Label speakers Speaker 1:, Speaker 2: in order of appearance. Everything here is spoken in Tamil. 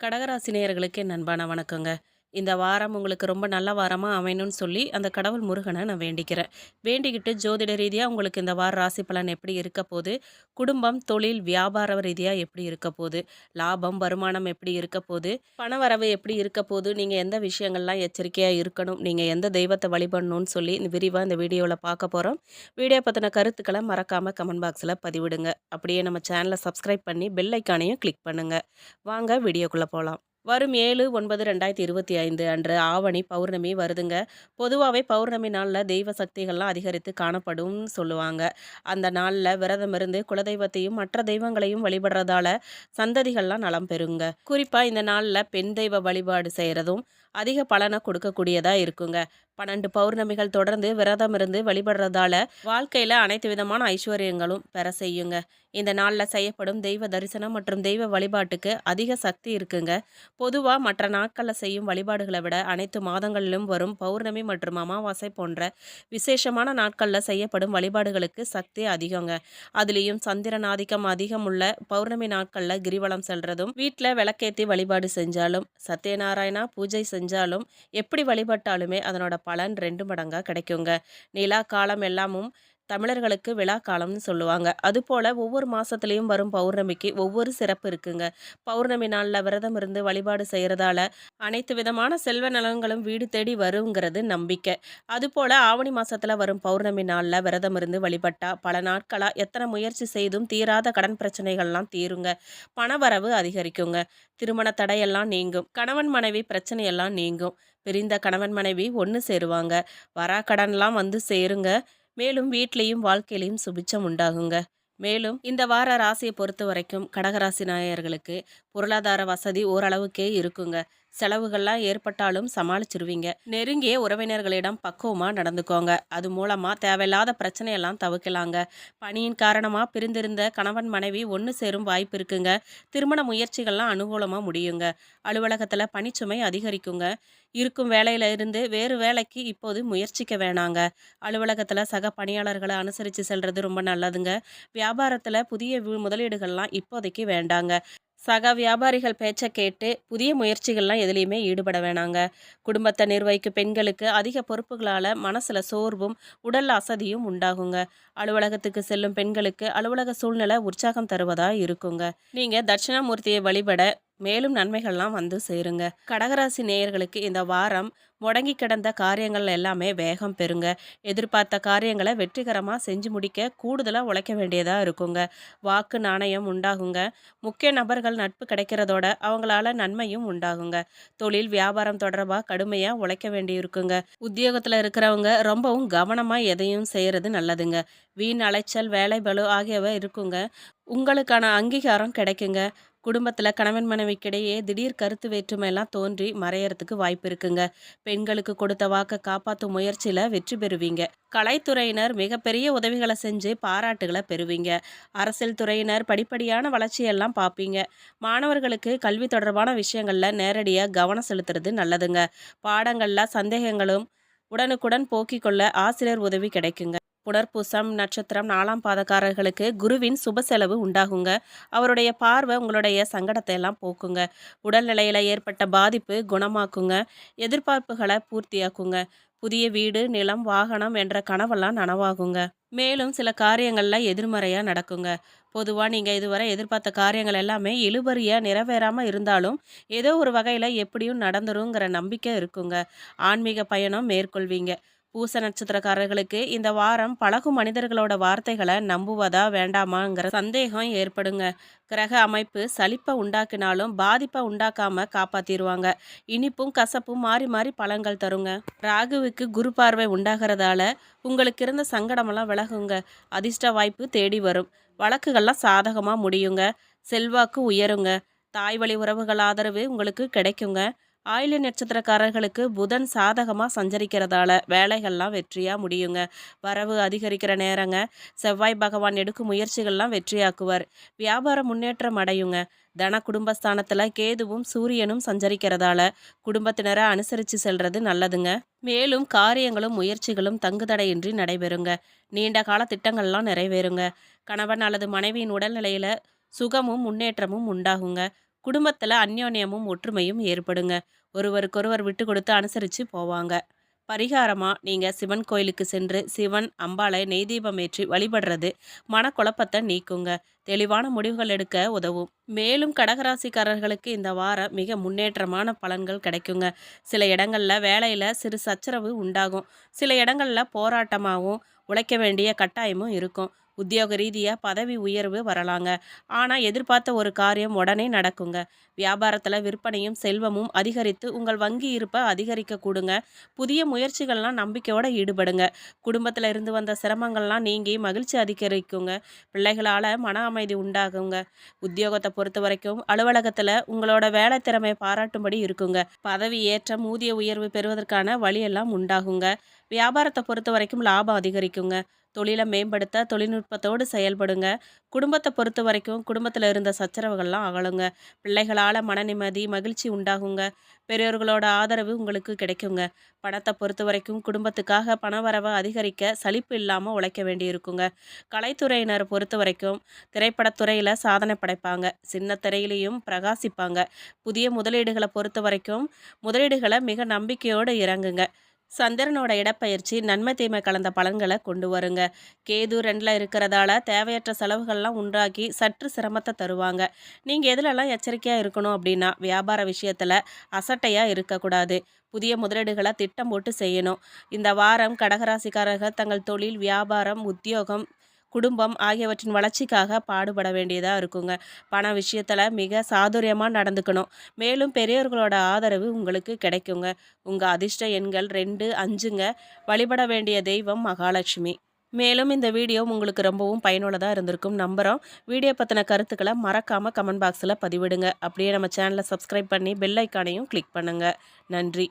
Speaker 1: கடகராசி நேயர்களுக்கு நண்பான வணக்கங்க. இந்த வாரம் உங்களுக்கு ரொம்ப நல்ல வாரமாக அமையணும்னு சொல்லி அந்த கடவுள் முருகனை நான் வேண்டிக்கிறேன். வேண்டிக்கிட்டு ஜோதிட ரீதியாக உங்களுக்கு இந்த வார ராசி பலன் எப்படி இருக்க போகுது? குடும்பம் தொழில் வியாபார ரீதியாக எப்படி இருக்க போகுது? லாபம் வருமானம் எப்படி இருக்க போகுது? பணவரவு எப்படி இருக்க போகுது? நீங்கள் எந்த விஷயங்கள்லாம் எச்சரிக்கையாக இருக்கணும்? நீங்கள் எந்த தெய்வத்தை வழிபடணும்னு சொல்லி விரிவாக இந்த வீடியோவில் பார்க்க போகிறோம் வீடியோ பற்றின கருத்துக்களை மறக்காமல் கமெண்ட் பாக்ஸில் பதிவிடுங்க. அப்படியே நம்ம சேனலை சப்ஸ்கிரைப் பண்ணி பெல் ஐக்கானையும் கிளிக் பண்ணுங்கள் வாங்க வீடியோக்குள்ளே போகலாம் வரும் ஏழு ஒன்பது ரெண்டாயிரத்தி இருபத்தி ஐந்து அன்று ஆவணி பௌர்ணமி வருதுங்க. பொதுவாகவே பௌர்ணமி நாளில் தெய்வ சக்திகள்லாம் அதிகரித்து காணப்படும்னு சொல்லுவாங்க. அந்த நாளில் விரதம் இருந்து குலதெய்வத்தையும் மற்ற தெய்வங்களையும் வழிபடுறதால சந்ததிகள்லாம் நலம் பெறுங்க. குறிப்பாக இந்த நாளில் பெண் தெய்வ வழிபாடு செய்கிறதும் அதிக பலனை கொடுக்கக்கூடியதாக இருக்குங்க. பன்னெண்டு பௌர்ணமிகள் தொடர்ந்து விரதம் இருந்து வழிபடுறதால வாழ்க்கையில் அனைத்து விதமான ஐஸ்வர்யங்களும் பெற செய்யுங்க. இந்த நாளில் செய்யப்படும் தெய்வ தரிசனம் மற்றும் தெய்வ வழிபாட்டுக்கு அதிக சக்தி இருக்குங்க. பொதுவாக மற்ற நாட்களில் செய்யும் வழிபாடுகளை விட அனைத்து மாதங்களிலும் வரும் பௌர்ணமி மற்றும் அமாவாசை போன்ற விசேஷமான நாட்களில் செய்யப்படும் வழிபாடுகளுக்கு சக்தி அதிகங்க. அதுலேயும் சந்திரன் ஆதிக்கம் அதிகம் உள்ள பௌர்ணமி நாட்களில் கிரிவலம் செல்றதும் வீட்டில் விளக்கேற்றி வழிபாடு செஞ்சாலும் சத்யநாராயணா பூஜை செஞ்சாலும் எப்படி வழிபட்டாலுமே அதனோட பலன் ரெண்டு மடங்காக கிடைக்குங்க. நிலா காலம் எல்லாமும் தமிழர்களுக்கு விழா காலம்னு சொல்லுவாங்க. அதுபோல் ஒவ்வொரு மாதத்துலேயும் வரும் பௌர்ணமிக்கு ஒவ்வொரு சிறப்பு இருக்குங்க. பௌர்ணமி நாளில் விரதம் இருந்து வழிபாடு செய்கிறதால அனைத்து விதமான செல்வ நலன்களும் வீடு தேடி வருங்கிறது நம்பிக்கை. அதுபோல் ஆவணி மாதத்தில் வரும் பௌர்ணமி நாளில் விரதம் இருந்து வழிபட்டா பல நாட்களாக எத்தனை முயற்சி செய்தும் தீராத கடன் பிரச்சனைகள்லாம் தீருங்க. பணவரவு அதிகரிக்குங்க. திருமண தடையெல்லாம் நீங்கும். கணவன் மனைவி பிரச்சனையெல்லாம் நீங்கும். பிரிந்த கணவன் மனைவி ஒன்று சேருவாங்க. வரா கடன்லாம் வந்து சேருங்க. மேலும் வீட்லேயும் வாழ்க்கையிலையும் சுபிச்சம் உண்டாகுங்க. மேலும் இந்த வார ராசியை பொறுத்த வரைக்கும் கடகராசி நாயர்களுக்கு பொருளாதார வசதி ஓரளவுக்கே இருக்குங்க. செலவுகள்லாம் ஏற்பட்டாலும் சமாளிச்சிருவீங்க. நெருங்கிய உறவினர்களிடம் பக்குவமாக நடந்துக்கோங்க. அது மூலமாக தேவையில்லாத பிரச்சனையெல்லாம் தவிர்க்கலாங்க பணியின் காரணமாக பிரிந்திருந்த கணவன் மனைவி ஒன்று சேரும் வாய்ப்பு இருக்குங்க. திருமண முயற்சிகள்லாம் அனுகூலமாக முடியுங்க. அலுவலகத்தில் பணிச்சுமை அதிகரிக்குங்க. இருக்கும் வேலையில இருந்து வேறு வேலைக்கு இப்போது முயற்சிக்க வேணாங்க. அலுவலகத்தில் சக பணியாளர்களை அனுசரித்து செல்றது ரொம்ப நல்லதுங்க. வியாபாரத்தில் புதிய முதலீடுகள்லாம் இப்போதைக்கு வேண்டாங்க. சக வியாபாரிகள் பேச்சை கேட்டு புதிய முயற்சிகள்லாம் எதுலேயுமே ஈடுபட வேணாங்க. குடும்பத்தை நிர்வகிக்கும் பெண்களுக்கு அதிக பொறுப்புகளால் மனசில் சோர்வும் உடல் அசதியும் உண்டாகுங்க. அலுவலகத்துக்கு செல்லும் பெண்களுக்கு அலுவலக சூழ்நிலை உற்சாகம் தருவதாக இருக்குங்க. நீங்கள் தட்சிணாமூர்த்தியை வழிபட மேலும் நன்மைகள்லாம் வந்து சேருங்க. கடகராசி நேயர்களுக்கு இந்த வாரம் முடங்கி கிடந்த காரியங்கள் எல்லாமே வேகம் பெறுங்க. எதிர்பார்த்த காரியங்களை வெற்றிகரமாக செஞ்சு முடிக்க கூடுதலாக உழைக்க வேண்டியதாக இருக்குங்க. வாக்கு நாணயம் உண்டாகுங்க. முக்கிய நபர்கள் நட்பு கிடைக்கிறதோட அவங்களால நன்மையும் உண்டாகுங்க. தொழில் வியாபாரம் தொடர்பாக கடுமையாக உழைக்க வேண்டியிருக்குங்க. உத்தியோகத்தில் இருக்கிறவங்க ரொம்பவும் கவனமாக எதையும் செய்கிறது நல்லதுங்க. வீண் அலைச்சல் வேலை பலு ஆகியவை இருக்குங்க. உங்களுக்கான அங்கீகாரம் கிடைக்குங்க. குடும்பத்தில் கணவன் மனைவிக்கிடையே திடீர் கருத்து வேற்றுமையெல்லாம் தோன்றி மறையறதுக்கு வாய்ப்பு இருக்குங்க. பெண்களுக்கு கொடுத்த வாக்கை காப்பாற்றும் முயற்சியில் வெற்றி பெறுவீங்க. கலைத்துறையினர் மிகப்பெரிய உதவிகளை செஞ்சு பாராட்டுகளை பெறுவீங்க. அரசியல் துறையினர் படிப்படியான வளர்ச்சியெல்லாம் பார்ப்பீங்க மாணவர்களுக்கு கல்வி தொடர்பான விஷயங்களில் நேரடியாக கவனம் செலுத்துறது நல்லதுங்க. பாடங்களில் சந்தேகங்களும் உடனுக்குடன் போக்கிக் கொள்ள ஆசிரியர் உதவி கிடைக்குங்க. புனர்பூசம் நட்சத்திரம் நாலாம் பாதக்காரர்களுக்கு குருவின் சுப செலவு உண்டாகுங்க. அவருடைய பார்வை உங்களுடைய சங்கடத்தை எல்லாம் போக்குங்க. உடல்நிலையில் ஏற்பட்ட பாதிப்பு குணமாக்குங்க. எதிர்பார்ப்புகளை பூர்த்தியாக்குங்க. புதிய வீடு நிலம் வாகனம் என்ற கனவெல்லாம் நனவாகுங்க. மேலும் சில காரியங்களில் எதிர்மறையாக நடக்குங்க. பொதுவாக நீங்கள் இதுவரை எதிர்பார்த்த காரியங்கள் எல்லாமே இழுபறியாக நிறைவேறாமல் இருந்தாலும் ஏதோ ஒரு வகையில் எப்படியும் நடந்துருங்கிற நம்பிக்கை இருக்குங்க. ஆன்மீக பயணம் மேற்கொள்வீங்க. பூச நட்சத்திரக்காரர்களுக்கு இந்த வாரம் பழகும் மனிதர்களோட வார்த்தைகளை நம்புவதா வேண்டாமாங்கிற சந்தேகம் ஏற்படுங்க. கிரக அமைப்பு சலிப்பை உண்டாக்கினாலும் பாதிப்பை உண்டாக்காம காப்பாத்திடுவாங்க இனிப்பும் கசப்பும் மாறி மாறி பழங்கள் தருங்க. ராகுவுக்கு குரு பார்வை உண்டாகிறதால உங்களுக்கு இருந்த சங்கடமெல்லாம் விலகுங்க. அதிர்ஷ்ட வாய்ப்பு தேடி வரும். வழக்குகள்லாம் சாதகமாக முடியுங்க. செல்வாக்கு உயருங்க. தாய் வழி உறவுகள் ஆதரவு உங்களுக்கு கிடைக்குங்க. ஆயில நட்சத்திரக்காரர்களுக்கு புதன் சாதகமாக சஞ்சரிக்கிறதால வேலைகள்லாம் வெற்றியாக முடியுங்க. வரவு அதிகரிக்கிற நேரங்க. செவ்வாய் பகவான் எடுக்கும் முயற்சிகள்லாம் வெற்றியாக்குவார். வியாபார முன்னேற்றம் அடையுங்க. தன குடும்பஸ்தானத்தில் கேதுவும் சூரியனும் சஞ்சரிக்கிறதால குடும்பத்தினரை அனுசரித்து செல்றது நல்லதுங்க. மேலும் காரியங்களும் முயற்சிகளும் தங்குதடையின்றி நடைபெறுங்க. நீண்ட கால திட்டங்கள்லாம் நிறைவேறுங்க. கணவன் அல்லது மனைவியின் உடல்நிலையில் சுகமும் முன்னேற்றமும் உண்டாகுங்க. குடும்பத்தில் அந்யோன்யமும் ஒற்றுமையும் ஏற்படுங்க. ஒருவருக்கொருவர் விட்டு கொடுத்து அனுசரித்து போவாங்க. பரிகாரமாக நீங்கள் சிவன் கோயிலுக்கு சென்று சிவன் அம்பாளை நெய் தீபம் ஏற்றி வழிபடுறது மனக்குழப்பத்தை நீக்குங்க. தெளிவான முடிவுகள் எடுக்க உதவும். மேலும் கடகராசிக்காரர்களுக்கு இந்த வாரம் மிக முன்னேற்றமான பலன்கள் கிடைக்குங்க. சில இடங்களில் வேலையில் சிறு சச்சரவு உண்டாகும். சில இடங்களில் போராட்டமாகவும் உழைக்க வேண்டிய கட்டாயமும் இருக்கும். உத்தியோக ரீதியாக பதவி உயர்வு வரலாங்க. ஆனால் எதிர்பார்த்த ஒரு காரியம் உடனே நடக்குங்க. வியாபாரத்தில் விற்பனையும் செல்வமும் அதிகரித்து உங்கள் வங்கி இருப்பை அதிகரிக்க கூடுங்க. புதிய முயற்சிகள்லாம் நம்பிக்கையோடு ஈடுபடுங்க. குடும்பத்தில் இருந்து வந்த சிரமங்கள்லாம் நீங்கி மகிழ்ச்சி அதிகரிக்குங்க. பிள்ளைகளால் மன அமைதி உண்டாகுங்க. உத்தியோகத்தை பொறுத்த வரைக்கும் அலுவலகத்தில் உங்களோட வேலை திறமை பாராட்டும்படி இருக்குங்க. பதவி ஏற்றம் ஊதிய உயர்வு பெறுவதற்கான வழியெல்லாம் உண்டாகுங்க. வியாபாரத்தை பொறுத்த வரைக்கும் லாபம் அதிகரிக்குங்க. தொழிலை மேம்படுத்த தொழில்நுட்பத்தோடு செயல்படுங்க. குடும்பத்தை பொறுத்த வரைக்கும் குடும்பத்தில் இருந்த சச்சரவுகள்லாம் அகலுங்க. பிள்ளைகளால் மன நிம்மதி மகிழ்ச்சி உண்டாகுங்க. பெரியோர்களோட ஆதரவு உங்களுக்கு கிடைக்குங்க. பணத்தை பொறுத்த வரைக்கும் குடும்பத்துக்காக பணவரவை அதிகரிக்க சலிப்பு இல்லாமல் உழைக்க வேண்டியிருக்குங்க. கலைத்துறையினரை பொறுத்த வரைக்கும் திரைப்படத்துறையில் சாதனை படைப்பாங்க. சின்ன திரையிலையும் பிரகாசிப்பாங்க. புதிய முதலீடுகளை பொறுத்த வரைக்கும் முதலீடுகளை மிக நம்பிக்கையோடு இறங்குங்க. சந்திரனோட இடப்பெயர்ச்சி நன்மை தீமை கலந்த பலன்களை கொண்டு வருங்க. கேது ரெண்டில் இருக்கிறதால தேவையற்ற செலவுகள்லாம் உண்டாக்கி சற்று சிரமத்தை தருவாங்க. நீங்கள் எதுலெல்லாம் எச்சரிக்கையாக இருக்கணும் அப்படின்னா வியாபார விஷயத்தில் அசட்டையாக இருக்கக்கூடாது. புதிய முதலீடுகளை திட்டம் போட்டு செய்யணும். இந்த வாரம் கடகராசிக்காரர்கள் தங்கள் தொழில் வியாபாரம் உத்தியோகம் குடும்பம் ஆகியவற்றின் வளர்ச்சிக்காக பாடுபட வேண்டியதாக இருக்குங்க. பண விஷயத்தில் மிக சாதுரியமாக நடந்துக்கணும். மேலும் பெரியவர்களோட ஆதரவு உங்களுக்கு கிடைக்குங்க. உங்கள் அதிர்ஷ்ட எண்கள் ரெண்டு அஞ்சுங்க. வழிபட வேண்டிய தெய்வம் மகாலட்சுமி. மேலும் இந்த வீடியோ உங்களுக்கு ரொம்பவும் பயனுள்ளதாக இருந்திருக்கும் நம்புகிறோம் வீடியோ பற்றின கருத்துக்களை மறக்காமல் கமெண்ட் பாக்ஸில் பதிவிடுங்க. அப்படியே நம்ம சேனலை சப்ஸ்கிரைப் பண்ணி பெல் ஐக்கானையும் கிளிக் பண்ணுங்கள் நன்றி.